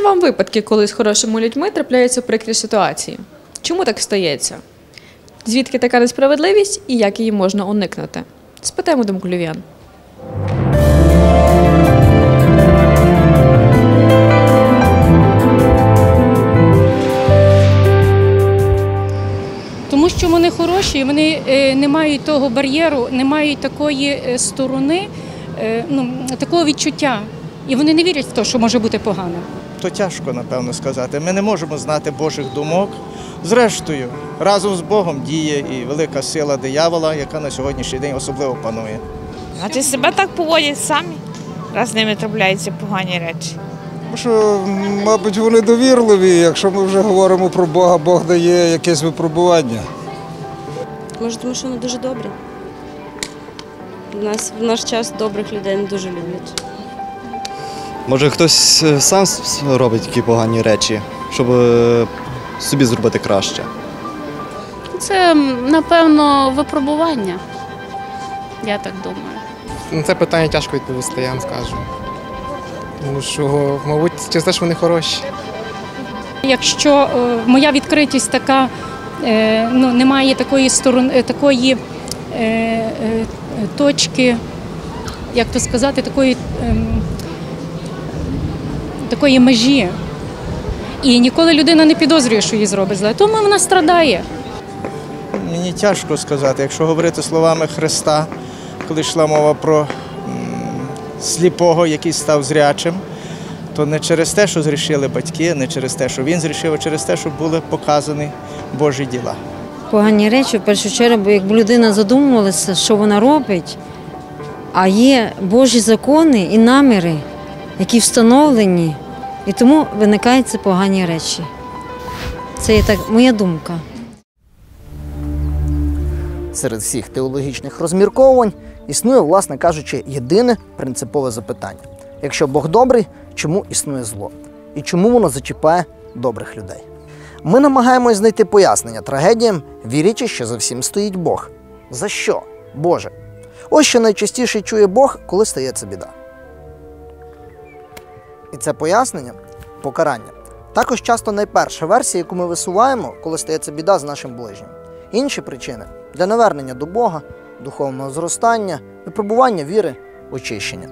вам випадки, коли з хорошими людьми трапляються прикрі ситуації? Чому так стається? Звідки така несправедливість і як її можна уникнути? Спитаємо думку. Тому що вони хороші, вони е, не мають того бар'єру, не мають такої е, сторони, е, ну, такого відчуття. І вони не вірять в те, що може бути погано. то тяжко, напевно, сказати. Ми не можемо знати Божих думок. Зрештою, разом з Богом діє і велика сила диявола, яка на сьогоднішній день особливо панує. Значить, себе так поводять самі, раз з ними трапляються погані речі. Тому що, мабуть, вони довірливі. Якщо ми вже говоримо про Бога, Бог дає якесь випробування. Може, тому що вони дуже добрі. У нас в наш час добрих людей не дуже люблять. Може хтось е, сам робить такі погані речі, щоб е, собі зробити краще. Це, напевно, випробування. Я так думаю. На це питання тяжко відповісти, я вам скажу. Тому що, мабуть, через те, що вони хороші. Якщо е, моя відкритість така, е, ну, немає такої сторони, такої е, е, точки, як то сказати, такої, ем, такої межі. І ніколи людина не підозрює, що їй зробить зле, тому вона страдає. Мені тяжко сказати, якщо говорити словами Христа, коли йшла мова про сліпого, який став зрячим, то не через те, що зрішили батьки, не через те, що він зрішив, а через те, що були показані Божі діла. погані речі, в першу чергу, бо якби людина задумувалася, що вона робить, а є Божі закони і наміри, які встановлені, і тому виникають ці погані речі. Це є так моя думка. Серед всіх теологічних розмірковувань існує, власне кажучи, єдине принципове запитання: якщо Бог добрий, чому існує зло? І чому воно зачіпає добрих людей? Ми намагаємось знайти пояснення трагедіям, вірячи, що за всім стоїть Бог. За що? Боже? Ось що найчастіше чує Бог, коли стається біда. І це пояснення покарання. Також часто найперша версія, яку ми висуваємо, коли стається біда з нашим ближнім. Інші причини для навернення до Бога, духовного зростання, випробування віри, очищення.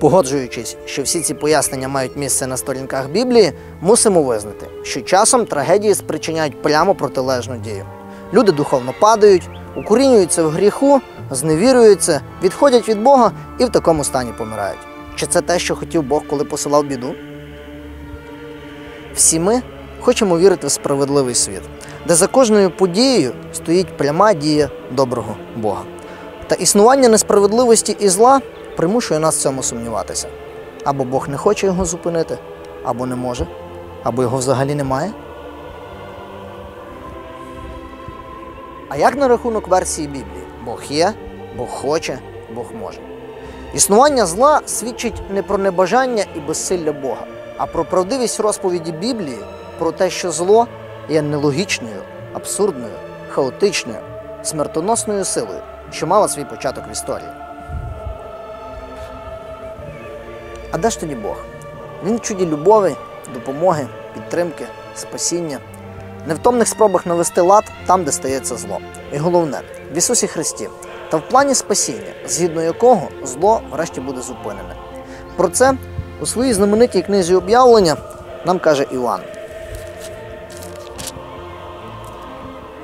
Погоджуючись, що всі ці пояснення мають місце на сторінках Біблії, мусимо визнати, що часом трагедії спричиняють прямо протилежну дію. Люди духовно падають, укорінюються в гріху, зневірюються, відходять від Бога і в такому стані помирають. Чи це те, що хотів Бог, коли посилав біду? Всі ми хочемо вірити в справедливий світ, де за кожною подією стоїть пряма дія доброго Бога. Та існування несправедливості і зла примушує нас в цьому сумніватися. Або Бог не хоче його зупинити, або не може, або його взагалі немає. А як на рахунок версії Біблії? Бог є, Бог хоче, Бог може. Існування зла свідчить не про небажання і безсилля Бога, а про правдивість розповіді Біблії про те, що зло є нелогічною, абсурдною, хаотичною, смертоносною силою, що мала свій початок в історії. А де ж тоді Бог? Він чуді любові, допомоги, підтримки, спасіння, невтомних спробах навести лад там, де стається зло. І головне, в Ісусі Христі та в плані спасіння, згідно якого зло врешті буде зупинене. Про це у своїй знаменитій книзі об'явлення нам каже Іван.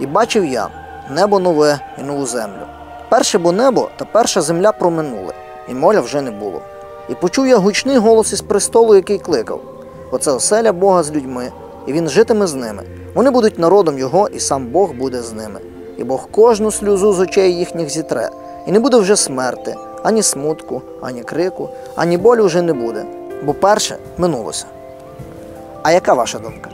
І бачив я небо нове і нову землю. Перше бо небо та перша земля проминули, і моря вже не було. І почув я гучний голос із престолу, який кликав: Оце оселя Бога з людьми, і він житиме з ними. Вони будуть народом його, і сам Бог буде з ними. І Бог кожну сльозу з очей їхніх зітре, і не буде вже смерти, ані смутку, ані крику, ані болю вже не буде, бо перше минулося. А яка ваша думка?